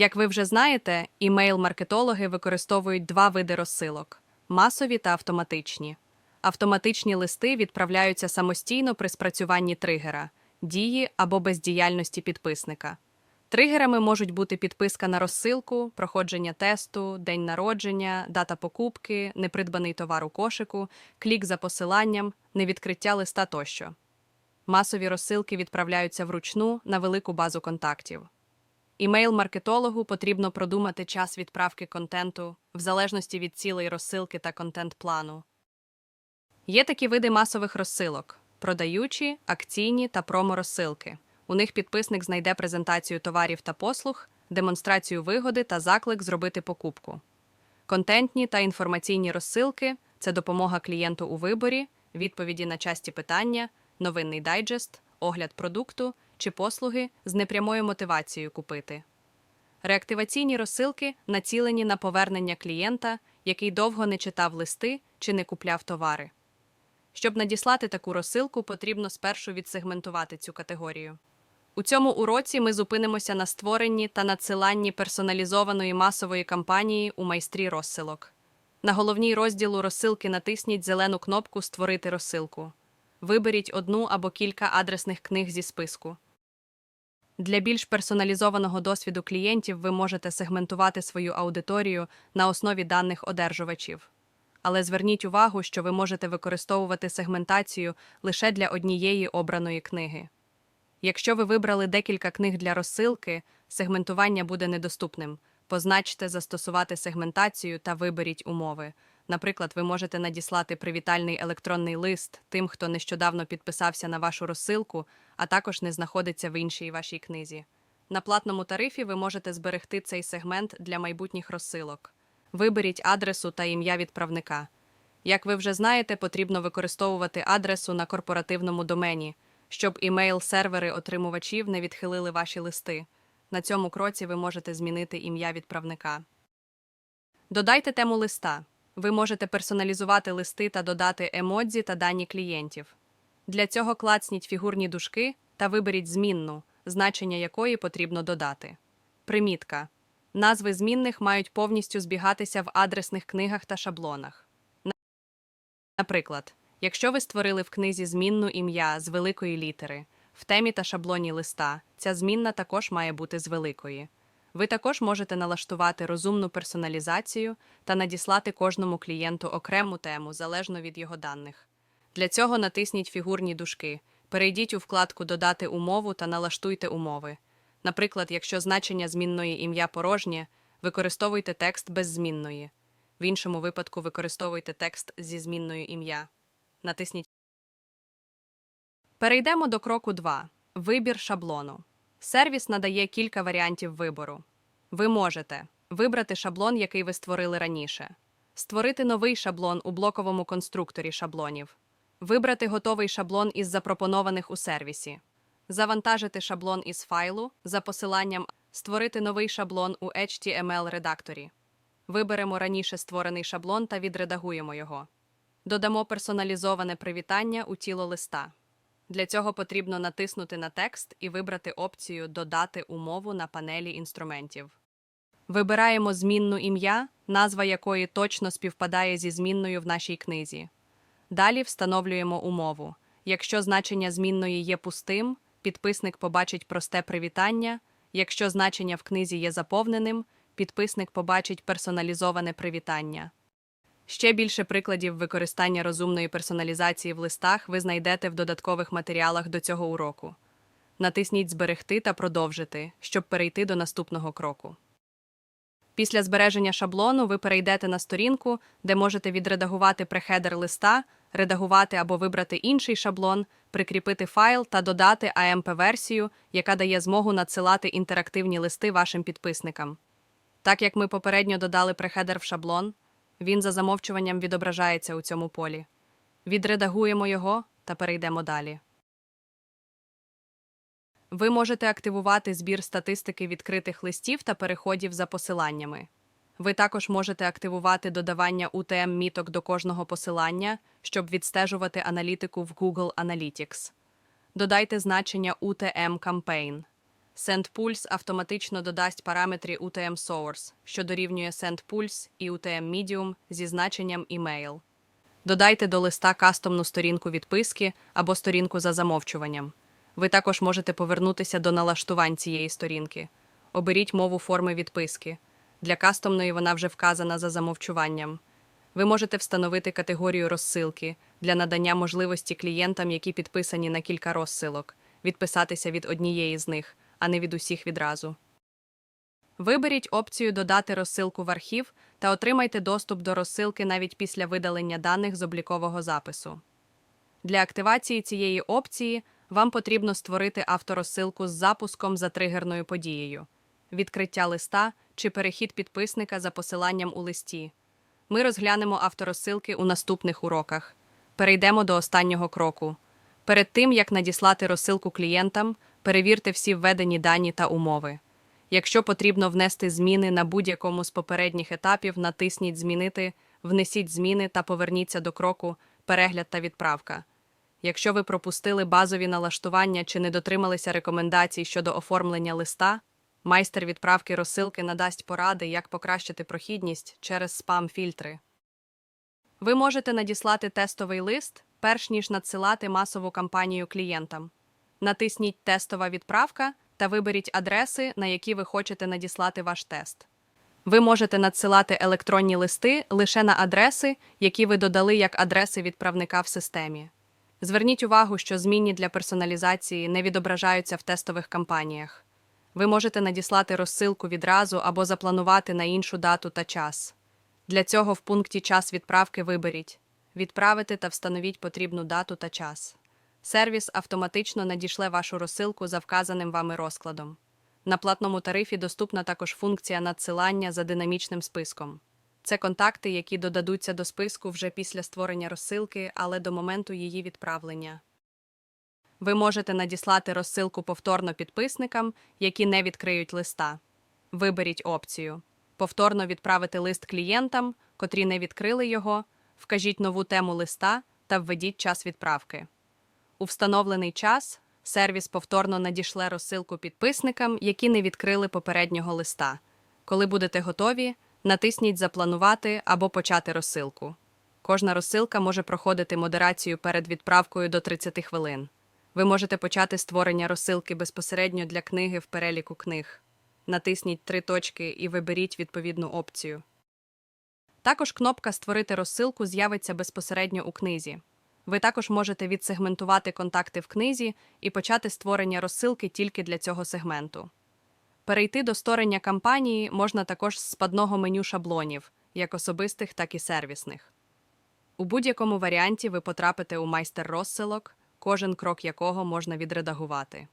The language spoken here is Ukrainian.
Як ви вже знаєте, імейл-маркетологи використовують два види розсилок масові та автоматичні. Автоматичні листи відправляються самостійно при спрацюванні тригера, дії або бездіяльності підписника. Тригерами можуть бути підписка на розсилку, проходження тесту, день народження, дата покупки, непридбаний товар у кошику, клік за посиланням, невідкриття листа тощо. Масові розсилки відправляються вручну на велику базу контактів. Імейл-маркетологу потрібно продумати час відправки контенту в залежності від цілей розсилки та контент-плану. Є такі види масових розсилок: продаючі, акційні та промо-розсилки. У них підписник знайде презентацію товарів та послуг, демонстрацію вигоди та заклик зробити покупку. Контентні та інформаційні розсилки це допомога клієнту у виборі, відповіді на часті питання, новинний дайджест, огляд продукту чи послуги з непрямою мотивацією купити. Реактиваційні розсилки націлені на повернення клієнта, який довго не читав листи чи не купляв товари. Щоб надіслати таку розсилку, потрібно спершу відсегментувати цю категорію. У цьому уроці ми зупинимося на створенні та надсиланні персоналізованої масової кампанії у майстрі розсилок. На головній розділу розсилки натисніть зелену кнопку Створити розсилку. Виберіть одну або кілька адресних книг зі списку. Для більш персоналізованого досвіду клієнтів ви можете сегментувати свою аудиторію на основі даних одержувачів. Але зверніть увагу, що ви можете використовувати сегментацію лише для однієї обраної книги. Якщо ви вибрали декілька книг для розсилки, сегментування буде недоступним. Позначте застосувати сегментацію та виберіть умови. Наприклад, ви можете надіслати привітальний електронний лист тим, хто нещодавно підписався на вашу розсилку, а також не знаходиться в іншій вашій книзі. На платному тарифі ви можете зберегти цей сегмент для майбутніх розсилок. Виберіть адресу та ім'я відправника. Як ви вже знаєте, потрібно використовувати адресу на корпоративному домені, щоб імейл-сервери отримувачів не відхилили ваші листи. На цьому кроці ви можете змінити ім'я відправника. Додайте тему листа. Ви можете персоналізувати листи та додати емодзі та дані клієнтів. Для цього клацніть фігурні дужки та виберіть змінну, значення якої потрібно додати. Примітка. Назви змінних мають повністю збігатися в адресних книгах та шаблонах. Наприклад, якщо ви створили в книзі змінну ім'я з великої літери, в темі та шаблоні листа, ця змінна також має бути з великої. Ви також можете налаштувати розумну персоналізацію та надіслати кожному клієнту окрему тему залежно від його даних. Для цього натисніть фігурні дужки, перейдіть у вкладку Додати умову та налаштуйте умови. Наприклад, якщо значення змінної ім'я порожнє, використовуйте текст без змінної. В іншому випадку використовуйте текст зі змінною ім'я. Натисніть. Перейдемо до кроку 2. Вибір шаблону. Сервіс надає кілька варіантів вибору. Ви можете вибрати шаблон, який ви створили раніше, створити новий шаблон у блоковому конструкторі шаблонів, вибрати готовий шаблон із запропонованих у сервісі, завантажити шаблон із файлу за посиланням створити новий шаблон у HTML-редакторі. Виберемо раніше створений шаблон та відредагуємо його. Додамо персоналізоване привітання у тіло листа. Для цього потрібно натиснути на текст і вибрати опцію Додати умову на панелі інструментів. Вибираємо змінну ім'я, назва якої точно співпадає зі змінною в нашій книзі. Далі встановлюємо умову. Якщо значення змінної є пустим, підписник побачить просте привітання. Якщо значення в книзі є заповненим, підписник побачить персоналізоване привітання. Ще більше прикладів використання розумної персоналізації в листах ви знайдете в додаткових матеріалах до цього уроку. Натисніть Зберегти та продовжити, щоб перейти до наступного кроку. Після збереження шаблону ви перейдете на сторінку, де можете відредагувати прехедер листа, редагувати або вибрати інший шаблон, прикріпити файл та додати AMP-версію, яка дає змогу надсилати інтерактивні листи вашим підписникам. Так як ми попередньо додали прехедер в шаблон, він за замовчуванням відображається у цьому полі. Відредагуємо його та перейдемо далі. Ви можете активувати збір статистики відкритих листів та переходів за посиланнями. Ви також можете активувати додавання UTM-міток до кожного посилання, щоб відстежувати аналітику в Google Analytics. Додайте значення UTM Campaign. SendPulse автоматично додасть параметри UTM Source, що дорівнює SendPulse і UTM Medium зі значенням email. Додайте до листа кастомну сторінку відписки або сторінку за замовчуванням. Ви також можете повернутися до налаштувань цієї сторінки. Оберіть мову форми відписки. Для кастомної вона вже вказана за замовчуванням. Ви можете встановити категорію розсилки для надання можливості клієнтам, які підписані на кілька розсилок, відписатися від однієї з них, а не від усіх відразу. Виберіть опцію Додати розсилку в архів та отримайте доступ до розсилки навіть після видалення даних з облікового запису. Для активації цієї опції вам потрібно створити авторозсилку з запуском за тригерною подією, відкриття листа чи перехід підписника за посиланням у листі. Ми розглянемо авторозсилки у наступних уроках. Перейдемо до останнього кроку. Перед тим, як надіслати розсилку клієнтам, перевірте всі введені дані та умови. Якщо потрібно внести зміни на будь-якому з попередніх етапів, натисніть Змінити, внесіть зміни та поверніться до кроку Перегляд та відправка. Якщо ви пропустили базові налаштування чи не дотрималися рекомендацій щодо оформлення листа, майстер відправки розсилки надасть поради, як покращити прохідність через спам-фільтри. Ви можете надіслати тестовий лист, перш ніж надсилати масову кампанію клієнтам. Натисніть Тестова відправка та виберіть адреси, на які ви хочете надіслати ваш тест. Ви можете надсилати електронні листи лише на адреси, які ви додали як адреси відправника в системі. Зверніть увагу, що змінні для персоналізації не відображаються в тестових кампаніях. Ви можете надіслати розсилку відразу або запланувати на іншу дату та час. Для цього в пункті Час відправки виберіть Відправити та встановіть потрібну дату та час. Сервіс автоматично надішле вашу розсилку за вказаним вами розкладом. На платному тарифі доступна також функція надсилання за динамічним списком. Це контакти, які додадуться до списку вже після створення розсилки, але до моменту її відправлення. Ви можете надіслати розсилку повторно підписникам, які не відкриють листа. Виберіть опцію Повторно відправити лист клієнтам, котрі не відкрили його, вкажіть нову тему листа та введіть час відправки. У встановлений час сервіс повторно надішле розсилку підписникам, які не відкрили попереднього листа. Коли будете готові, натисніть Запланувати або почати розсилку. Кожна розсилка може проходити модерацію перед відправкою до 30 хвилин. Ви можете почати створення розсилки безпосередньо для книги в переліку книг. Натисніть три точки і виберіть відповідну опцію. Також кнопка Створити розсилку з'явиться безпосередньо у книзі. Ви також можете відсегментувати контакти в книзі і почати створення розсилки тільки для цього сегменту. Перейти до створення кампанії можна також з спадного меню шаблонів, як особистих, так і сервісних. У будь-якому варіанті ви потрапите у майстер розсилок, кожен крок якого можна відредагувати.